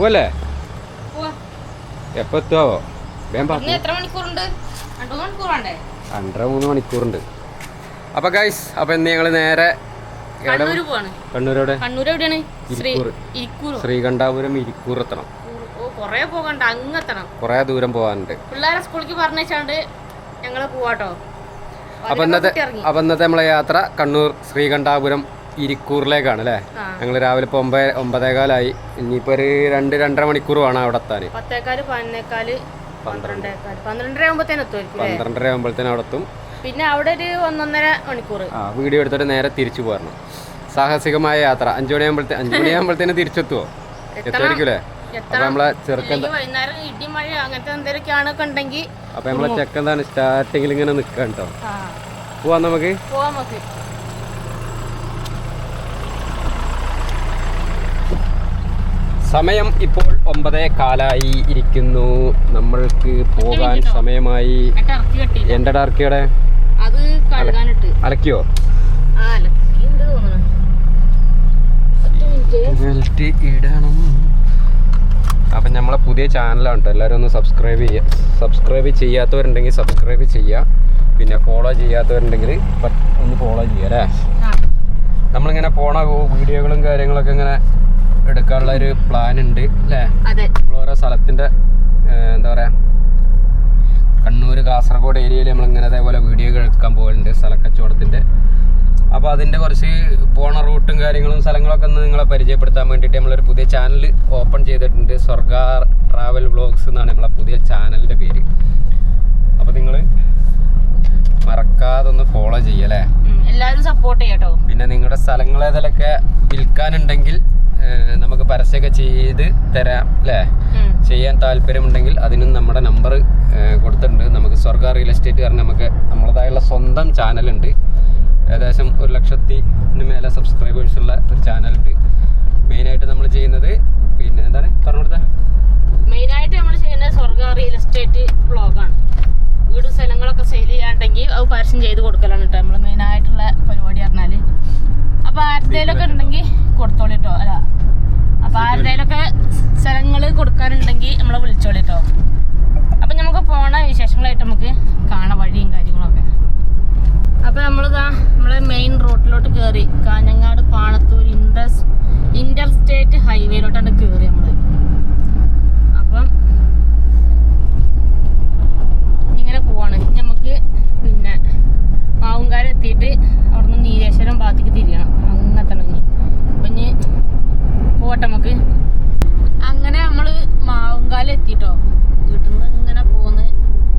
പോവല്ലേ? എപ്പോ എത്തുവോ രണ്ടര മൂന്ന് മണിക്കൂറുണ്ട്. അപ്പൊ ഗൈസ് അപ്പൊ ഇന്ന് ഞങ്ങൾ നേരെ കണ്ണൂരോടെ ശ്രീകണ്ഠാപുരം ഇരിക്കൂർ എത്തണം. കൊറേ പോകണ്ട അങ്ങെത്തണം കുറേ ദൂരം പോകാനുണ്ട് പിള്ളേരെ സ്കൂളിലേക്ക് പറഞ്ഞേച്ചാണ്ട് ഞങ്ങൾ പോവാട്ടോ. അപ്പൊ ഇന്നത്തെ അപ്പോൾ ഇന്നത്തെ നമ്മളെ യാത്ര കണ്ണൂർ ശ്രീകണ്ഠാപുരം ഇരിക്കൂറിലേക്കാണ് അല്ലേ. ഞങ്ങൾ രാവിലെ ഇപ്പോൾ ഒമ്പത് ഒമ്പതേകാലായി. ഇനിയിപ്പോൾ ഒരു രണ്ട് രണ്ടര മണിക്കൂർ വേണം അവിടെ എത്താൻ പത്തേക്കാൽ പതിനേക്കാൽ പന്ത്രണ്ടേക്കാൽ. പന്ത്രണ്ടര ആകുമ്പോഴത്തേനും പന്ത്രണ്ടര അവിടെ എത്തും. പിന്നെ അവിടെ ഒരു ഒന്നൊന്നര മണിക്കൂർ ആ വീഡിയോ എടുത്തിട്ട് നേരെ തിരിച്ചു പോരണം. സാഹസികമായ യാത്ര. അഞ്ചു അഞ്ചുമണിയാകുമ്പോഴത്തേനും അഞ്ചു മണിയാകുമ്പോഴത്തേനും തിരിച്ചെത്തുവോ? എത്തുമായിരിക്കൂലേ അപ്പൊ നമ്മളെ ചെറുക്കൻ അപ്പോൾ നമ്മളെ ചെക്കൻ എന്താണ് സ്റ്റാർട്ടിങ്ങിൽ ഇങ്ങനെ നിക്കാട്ടോ പോവാ നമുക്ക്. പോവാ നമുക്ക്. സമയം ഇപ്പോൾ ഒമ്പതേ കാലായി ഇരിക്കുന്നു. നമ്മൾക്ക് പോകാൻ സമയമായി. എന്റെ കഴുകാനിട്ട്. അലക്കിയോ? ഇടണം. അപ്പം നമ്മളെ പുതിയ ചാനലാണ് കേട്ടോ എല്ലാവരും ഒന്ന് സബ്സ്ക്രൈബ് ചെയ്യുക സബ്സ്ക്രൈബ് ചെയ്യാത്തവരുണ്ടെങ്കിൽ സബ്സ്ക്രൈബ് ചെയ്യുക പിന്നെ ഫോളോ ചെയ്യാത്തവരുണ്ടെങ്കിൽ ഒന്ന് ഫോളോ ചെയ്യുക അല്ലേ? നമ്മളിങ്ങനെ പോണ വീഡിയോകളും കാര്യങ്ങളൊക്കെ ഇങ്ങനെ എടുക്കാനുള്ള ഒരു പ്ലാൻ ഉണ്ട് അല്ലേ? അതെ. സ്ഥലത്തിന്റെ എന്താ പറയാ കണ്ണൂർ കാസർഗോഡ് ഏരിയയിൽ നമ്മൾ ഇങ്ങനെ അതേപോലെ വീഡിയോ എടുക്കാൻ പോകുന്നുണ്ട് സ്ഥലക്കച്ചവടത്തിന്റെ അപ്പോൾ അതിന്റെ കുറച്ച് പോണ റൂട്ടും കാര്യങ്ങളും സ്ഥലങ്ങളൊക്കെ ഒന്ന് നിങ്ങളെ പരിചയപ്പെടുത്താൻ വേണ്ടിയിട്ട് നമ്മളൊരു പുതിയ ചാനൽ ഓപ്പൺ ചെയ്തിട്ടുണ്ട് സ്വർഗ ട്രാവൽ വ്ളോഗ്സ് എന്നാണ് നമ്മളെ പുതിയ ചാനലിന്റെ പേര്. അപ്പോൾ നിങ്ങൾ മറക്കാതെ ഒന്ന് ഫോളോ ചെയ്യല്ലേ എല്ലാവരും സപ്പോർട്ട് ചെയ്യട്ടോ പിന്നെ നിങ്ങളുടെ സ്ഥലങ്ങൾ ഏതെങ്കിലുമൊക്കെ വിൽക്കാനുണ്ടെങ്കിൽ നമുക്ക് പരസ്യമൊക്കെ ചെയ്ത് തരാം അല്ലേ. ചെയ്യാൻ താല്പര്യമുണ്ടെങ്കിൽ അതിനും നമ്മുടെ നമ്പർ കൊടുത്തിട്ടുണ്ട്. നമുക്ക് സ്വർഗ റിയൽ എസ്റ്റേറ്റ് കാരണം നമുക്ക് നമ്മളതായുള്ള സ്വന്തം ചാനലുണ്ട് ഏകദേശം ഒരു ലക്ഷത്തിന് മേലെ സബ്സ്ക്രൈബേഴ്സ് ഉള്ള ഒരു ചാനലുണ്ട് മെയിനായിട്ട് നമ്മൾ ചെയ്യുന്നത് പിന്നെ എന്താണ്? പറഞ്ഞു കൊടുത്താൽ മെയിനായിട്ട് നമ്മൾ ചെയ്യുന്നത് സ്വർഗ റിയൽ എസ്റ്റേറ്റ് ബ്ലോഗാണ് വീട് സ്ഥലങ്ങളൊക്കെ സെയിൽ ചെയ്യാണ്ടെങ്കിൽ അത് പരസ്യം ചെയ്ത് കൊടുക്കലാണ് കേട്ടോ നമ്മൾ മെയിനായിട്ടുള്ള പരിപാടി പറഞ്ഞാൽ അപ്പോൾ ആരുടെയിലൊക്കെ ഉണ്ടെങ്കിൽ കൊടുത്തോളി കേട്ടോ അല്ല. അപ്പൊ ആരുടെയിലൊക്കെ സ്ഥലങ്ങൾ കൊടുക്കാനുണ്ടെങ്കിൽ നമ്മളെ വിളിച്ചോളി കേട്ടോ അപ്പൊ നമുക്ക് പോണ വിശേഷങ്ങളായിട്ട് നമുക്ക് കാണാൻ വഴിയും കാര്യങ്ങളൊക്കെ. അപ്പൊ നമ്മളിതാ നമ്മളെ മെയിൻ റോഡിലോട്ട് കയറി കാഞ്ഞങ്ങാട് പാണത്തൂർ ഇൻഡസ് ഇന്റർ സ്റ്റേറ്റ് ഹൈവേയിലോട്ടാണ് കയറി നമ്മൾ അപ്പം ഇങ്ങനെ പോവാണ്. നമുക്ക് പിന്നെ മാവുംകാരെത്തിയിട്ട് അവിടുന്ന് നീലേശ്വരം ഭാഗത്തേക്ക് തിരിയണം. അങ്ങനെ തന്നെ ഇനി അപ്പം ഇനി പോട്ടെ നമുക്ക് അങ്ങനെ നമ്മൾ മാവുങ്കാലം എത്തിട്ടോ വീട്ടിൽ നിന്ന് ഇങ്ങനെ പോന്ന്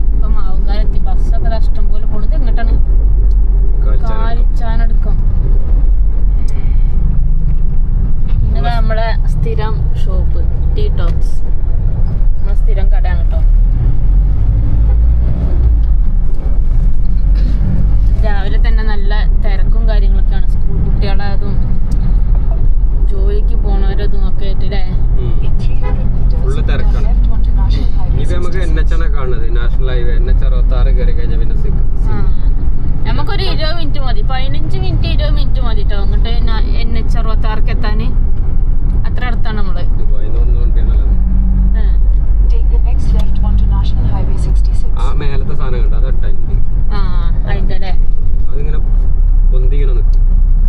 ഇപ്പം മാവുങ്കാലം എത്തി ബസ്സൊക്കെ ദാ ഇഷ്ടം പോലെ പോണത് എങ്ങോട്ടാണ് കാലിച്ചാനടുക്കം പിന്നെ ദാ നമ്മളെ സ്ഥിരം ഷോപ്പ് ടീ ടോക്സ് നമ്മളെ സ്ഥിരം കടയാണ് കേട്ടോ രാവിലെ തന്നെ നല്ല തിരക്കും കാര്യങ്ങളൊക്കെയാണ് സ്കൂൾ കുട്ടികളതും ജോലിക്ക് പോണവരതും ഒക്കെ ആയിട്ട് അല്ലേ ഫുള്ള് തിരക്കാണ് ഇനിയിപ്പോൾ നമുക്ക് എൻ എച്ച് ആണ് കാണുന്നത് നാഷണൽ ഹൈവേ എൻ എച്ച് അറുപത്തി ആറ് കയറി കഴിഞ്ഞാൽ പിന്നെ. നമുക്കൊരു ഇരുപത് മിനിറ്റ് മതി. പതിനഞ്ച് മിനിറ്റ് ഇരുപത് മിനിറ്റ് മതി കേട്ടോ അങ്ങോട്ട് എൻ എച്ച് അറുപത്തി ആർക്ക് എത്താൻ അത്ര അടുത്താണ് നമ്മൾ. ആ. Take the next left onto National Highway 66. ആ മേലത്തെ സാധനം കണ്ടോ? അത് ടെന്റ് ആ അതിന്റെ അല്ലേ അതിങ്ങനെ പൊന്തിങ്ങനെ നിൽക്കും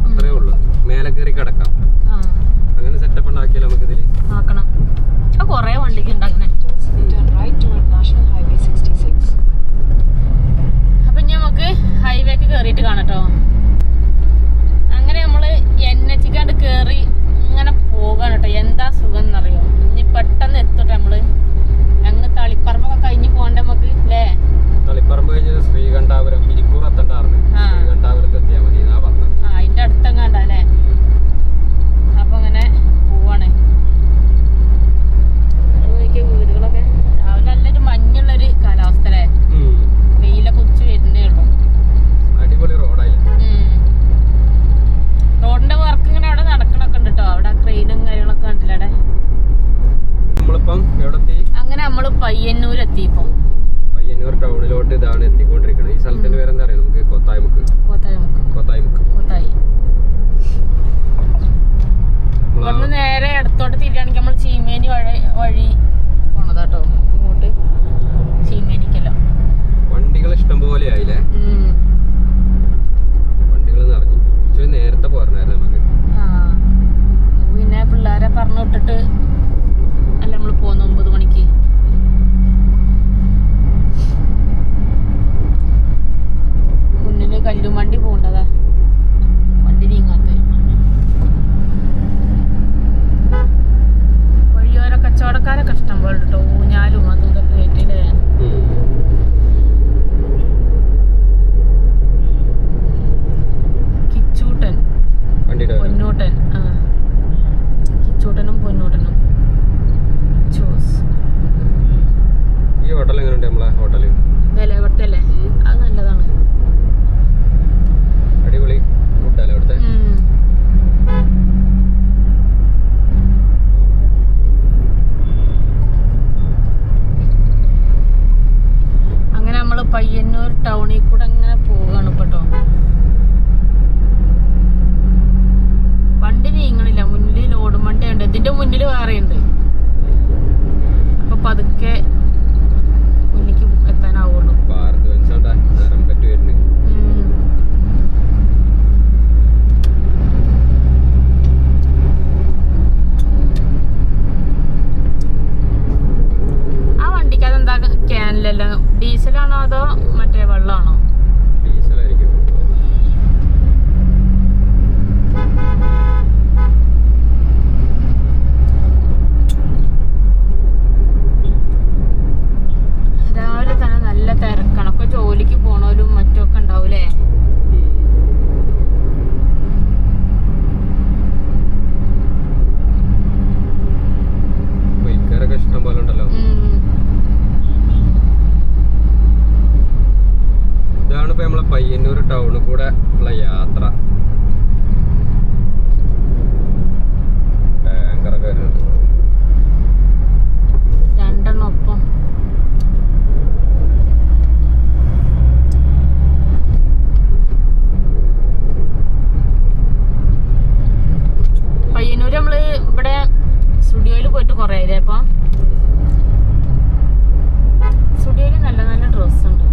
അത്രേ ഉള്ളൂ. മേലെ കയറി കിടക്കാം. ഇവിടെ സ്റ്റുഡിയോയിൽ പോയിട്ട് കുറേ ആയില്ലേ അപ്പം? സ്റ്റുഡിയോയിൽ നല്ല നല്ല ഡ്രസ്സുണ്ട്.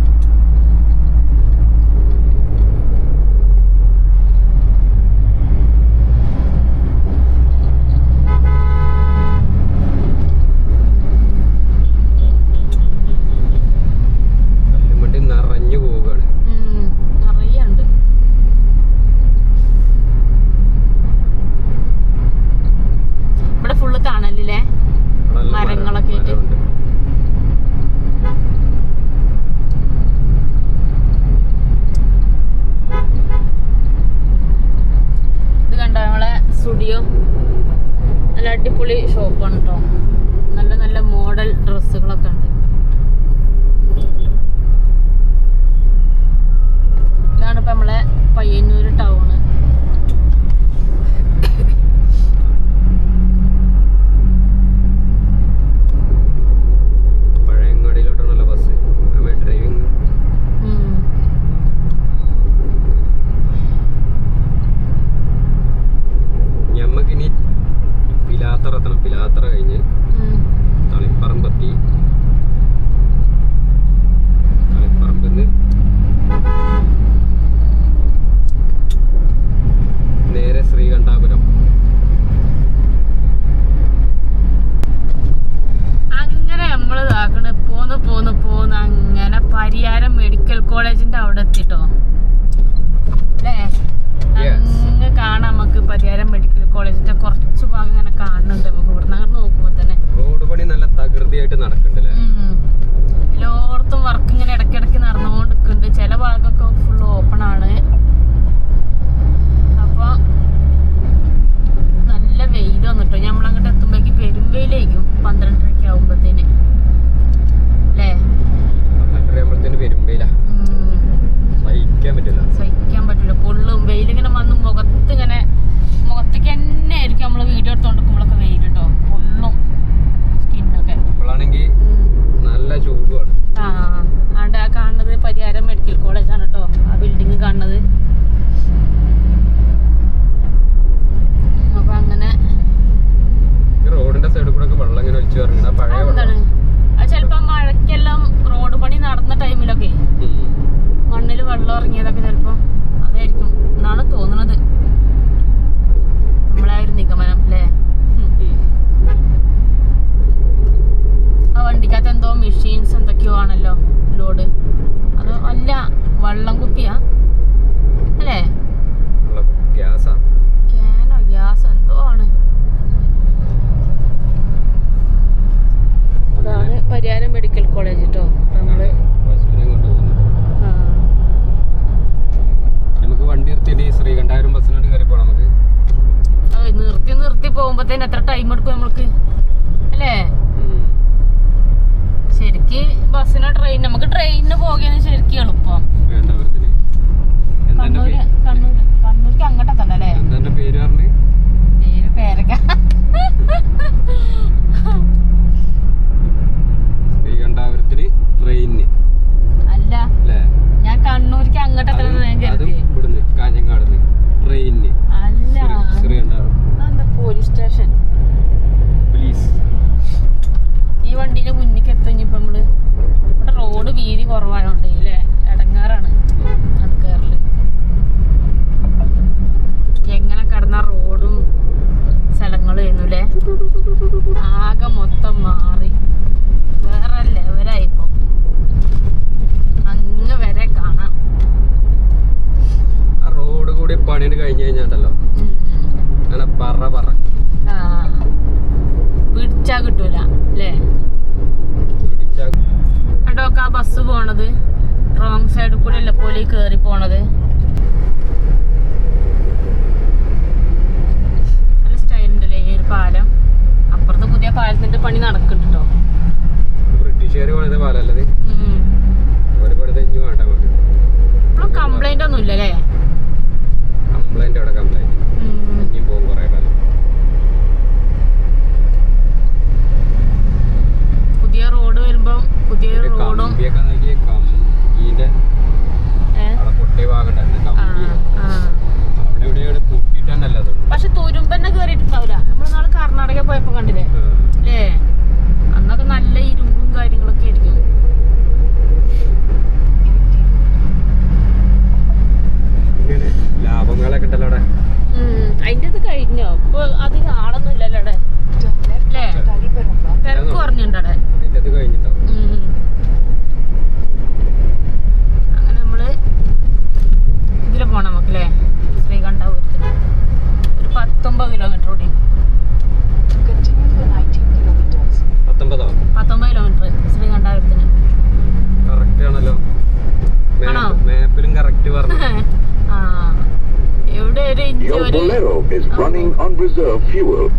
reserve fuel.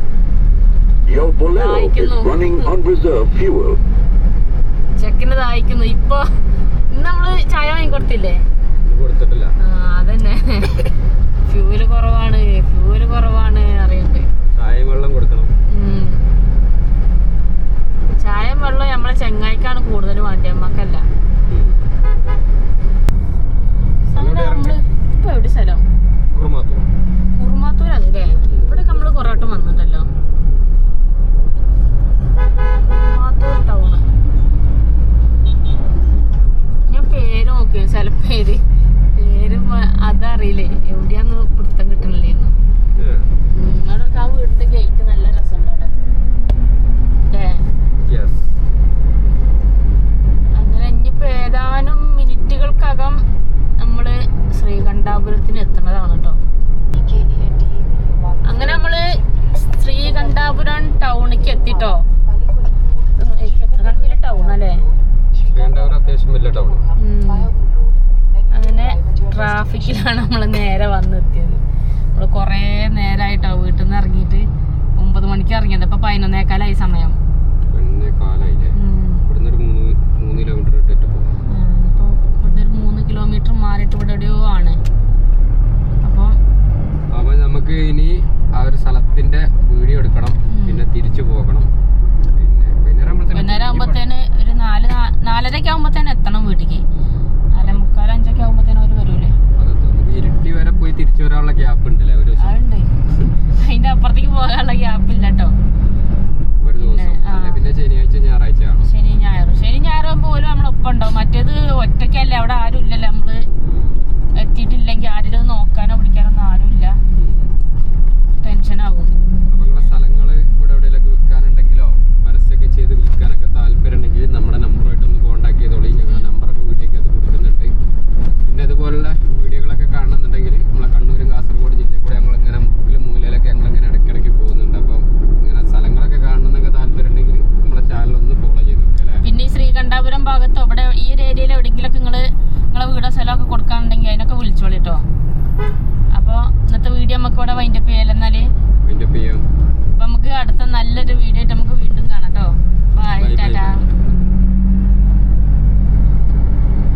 Your Bolero is running on reserve fuel. ചെക്കിന് ദാഹിക്കുന്നു. ഇപ്പൊ നമ്മൾ ചായ വാങ്ങിക്കൊടുത്തില്ലേ? കൊടുത്തിട്ടില്ല. അതന്നെ. ഫ്യൂൽ കുറവാണ്. ഫ്യൂൽ കുറവാണ് അറിയണ്ട്. ചായയും വെള്ളം കൊടുക്കണം. ചായയും വെള്ളം നമ്മളെ ചെങ്ങായിക്കാണ് കൂടുതൽ വേണ്ടത്. അമ്മക്കല്ല. നമ്മൾ ഇപ്പൊ എവിടെ സ്ഥലം? കുറുമാത്തൂർ പൂമ്പാത്തൂരാണ് ഇവിടെ നമ്മൾ കുറേ വട്ടം വന്നിട്ടല്ലോ. പൂമ്പാത്തൂർ ടൗണ്. ഞാൻ പേര് നോക്കി ചില പേര്. പേര് അതറിയില്ലേ? എവിടെയാന്ന് പിടുത്തം കിട്ടണില്ലേന്ന് അവിടെ ആ വീടിന്റെ ഗേറ്റ് നല്ല രസമുണ്ട് അവിടെ. അങ്ങനെ ഇനിയിപ്പോ ഏതാനും മിനിറ്റുകൾക്കകം നമ്മൾ ശ്രീകണ്ഠാപുരത്തിന് എത്തണതാണ് കേട്ടോ. അങ്ങനെ നമ്മൾ ശ്രീകണ്ഠാപുരം ടൗണിക്ക് എത്തിട്ടോ? ടൗൺ അങ്ങനെ ട്രാഫിക്കിലാണ് നമ്മൾ നേരെ വന്നെത്തിയത്. നമ്മൾ കുറേ നേരായിട്ടോ വീട്ടിൽ നിന്ന് ഇറങ്ങിയിട്ട് ഒമ്പത് മണിക്ക് ഇറങ്ങിയത് അപ്പൊ പതിനൊന്നേക്കാലായി സമയം. കിലോമീറ്റർ ഇവിടെ എവിടെയോ ആണ്. അപ്പോൾ നമുക്ക് ഇനി ആ ഒരു സ്ഥലത്തിന്റെ വീഡിയോ എടുക്കണം. പിന്നെ തിരിച്ചു പോകണം. പിന്നെ വൈകുന്നേരം ആകുമ്പോഴത്തേന് ഒരു നാല് നാലരയ്ക്ക് എത്തണം വീട്ടിലേക്ക്